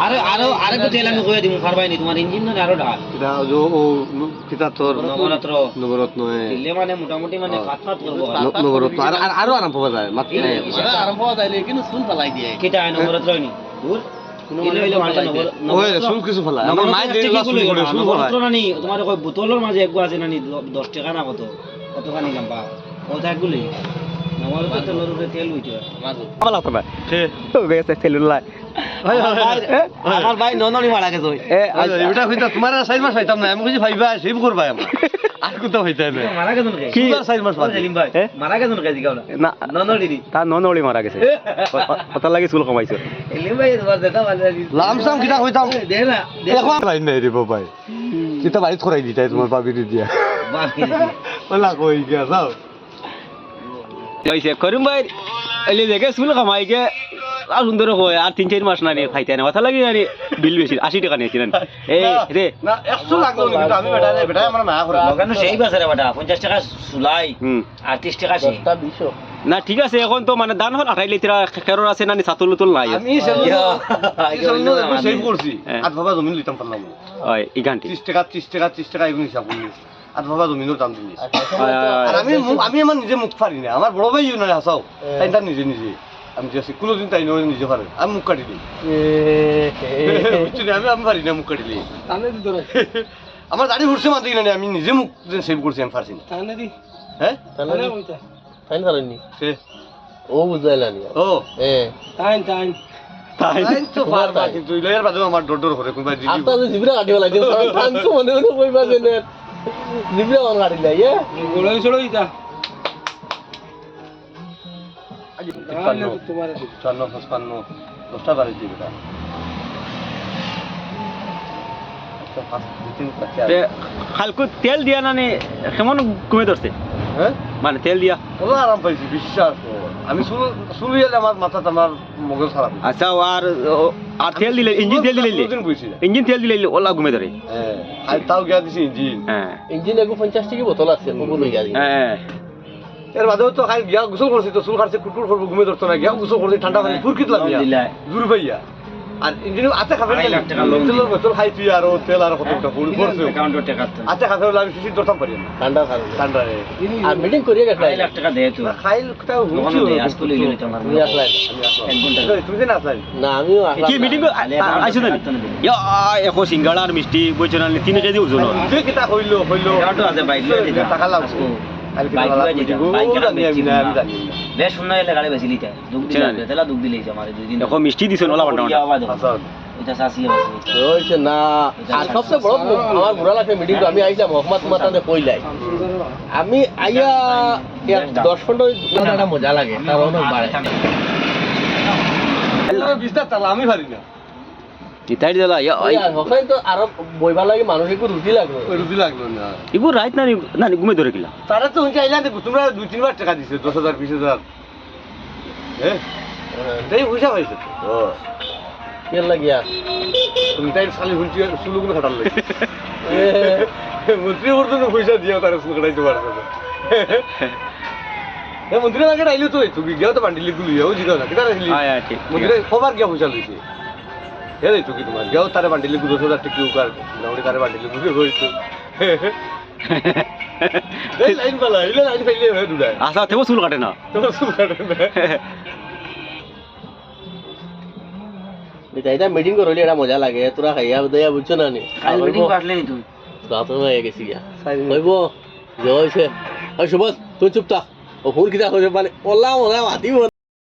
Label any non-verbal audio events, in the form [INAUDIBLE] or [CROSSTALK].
আরে আরও আরেকটু তেল আমি কয়ে দিব পারবাই নি তোমার ইঞ্জিন না আরও এটা ও কিতা তোর নবরত্ন। দিলে মানে মোটামুটি মানে হ্যাঁ। নবরত্ন আর আর- আরও আরাম পাওয়া যায় মাত্র যায় পালাই দিয়ে। দূর? আমার গেলো? তোমার বোতলের মাঝে এক আছে নানি দশ টাকা না কত? কত খানি লাম্বা নবরাত্র তেলের উপরে তেল উঠে ভালো তো ভাই গেছে আমার নননি মারা গেছে এ আচ্ছা, এটা হইতা তোমার চার মাস পাইতাম না আমি কিছু ভাইবা সেভ করবা আমার আর কোথাও হইতাই না মারা গেছেন কে? কি? তোমার চার মাস? মারা গেছেন কে না। নননি তার ননলি মারা গেছে। কত লাগি চুল কমাইছো। সেলিম ভাই তোমার দেখা ভালো লামসাম কিটা হইতাম দে না দে এখন লাইন নাই রে বাবাই। কিতা বাড়িত করাই দিতাই তোমার বাবির দিয়া। ওলা কই গিয়া যাও হইছে করিম ভাই। এলি দেখে চুল কমাইকে আর সুন্দর হয় আর তিন চার মাস না নিয়ে খাইতে না কথা লাগি জানি বিল বেশি আশি টাকা নিয়েছিলেন এই রে না একশো লাগল কিন্তু আমি বেটা বেটা আমার না করে লগানো সেই বাজারে বাটা পঞ্চাশ টাকা সুলাই হুম। আর ত্রিশ টাকা সে না ঠিক আছে এখন তো মানে দান হল আঠাই লিটার খেরোর আছে না সাতুল উতুল নাই। আমি সেভ করছি। আট বাবা জমিন লিতাম পারলাম ওই ইগানটি ত্রিশ টাকা ত্রিশ টাকা ত্রিশ টাকা এগুলো হিসাব করি আট বাবা জমিনের দাম আর আমি আমি আমার নিজে মুখ পারি না আমার বড় ভাই না হাসাও তাই তার নিজে নিজে। আমি যে কোনোদিন তাই নয় নিজে পারে আমি মুখ কাটি দিই বুঝছি না, আমি আমি পারি না মুখ কাটি দিই [LAUGHS] আমার দাড়ি উঠছে মাত্র না আমি নিজে মুখ সেভ করছি আমি পারছি না। হ্যাঁ? সে? ও বুঝাইলানি ও। এ। তাই তাই তো পারবা কিন্তু ইলার বাদেও আমার ডর ডর করে কোনবা দিদি আস্তে আস্তে জিবরা কাটিব লাগে টাইম তো মনে মনে কইবা যে জিবরা অন কাটি লাই এ। গোলাই তিপ্পান্ন চুয়ান্ন পঁচপান্ন দশটা বাড়ি দিই বেটা আচ্ছা। খালকু তেল দিয়া না কেমন কমে ধরছে? হ্যাঁ? মানে তেল দিয়া? ওগুলো আরাম পাইছি বিশ্বাস আমি চুল চুল আমার মাথাটা আমার মগজ খারাপ। আচ্ছা আর আর তেল দিলে ইঞ্জিন তেল দিলে ইঞ্জিন তেল দিলে ওলা ঘুমে ধরে। হ্যাঁ, তাও গিয়া দিছি ইঞ্জিন। হ্যাঁ। ইঞ্জিন এগো 50 টাকা বোতল আছে হ্যাঁ। এর বাদেও তো খাই গিয়া গোসল করছি তো চুল কাটছে কুটকুট করব ঘুমে ধরতো না গিয়া গোসল করছি ঠান্ডা পানি ফুরকিত লাগিয়া। জুর ভাইয়া আর ইঞ্জিন আছে খাবে তেলের বোতল খাই তুই আর তেল আর কত টাকা তো। আচ্ছা খাতে হলে আমি শিশির ধরতাম পারি না ঠান্ডা খাবে ঠান্ডা রে আর মিটিং করিয়ে গেছে আড়াই লাখ টাকা দে তো। খাইল কোথাও দোকানে আজকে লই গেলি তোমার তুমি আসলাই এক ঘণ্টা তুমি যে না আসলাই না আমিও আসলাম কি মিটিং আইছো না এখন সিঙ্গাড়া আর মিষ্টি বুঝছ না তিন কেজি ওজন। তুই কিতা কইলো কইলো এটাও আছে বাইক টাকা লাগবে। মিষ্টি দিছো না। আর সবচেয়ে বড় আমার লাগছে মিটিং আমি আইলাম মহম্মদ তোমার তাতে কইলাই। আমি আইয়া এক দশ পনেরো মজা লাগে তার অনেক বাড়ে। আমি পারি না। ইতাই দিলা ওখানে তো আরও বইবা লাগে মানুষ একটু রুটি লাগল রুটি লাগল না। ইগুর রাইত না না ঘুমে ধরে কিলা। তারা তো শুনছি আইলা দেখো তোমরা দুই তিনবার টাকা দিছে দশ হাজার বিশ হাজার হ্যাঁ তাই পয়সা পাইছে। তো কেন লাগিয়া? তুমি তাই খালি শুনছি সুলুগুলো [LAUGHS] খাটার লাগে মন্ত্রী পর্যন্ত পয়সা দিয়ে তারা সুল কাটাইতে পারছে না এ মন্ত্রী আগে আইলে তো তুই গিয়া তো বান্ডিলি গুলি যাও জিগাও না কেটা রাখলি আয় আয় ঠিক মন্দিরে খবর গিয়া পয়সা লইছে এই [LAUGHS] লাইন ফাইলে হয়ে দুডায় আচ্ছা থেবো চুল কাটে না। তোমার কাটে না। এটা মিটিং করলি এটা মজা লাগে। তোরা খাইয়া দয়া বুঝছ না নি? কাল মিটিং কাটলে নি তুই রাতে হয়ে গেছি গিয়া। কইব যে হইছে। ওই সুবোধ তুই চুপ থাক। ও ফুল কিতা হইছে মানে ওলা ওলা মাতিব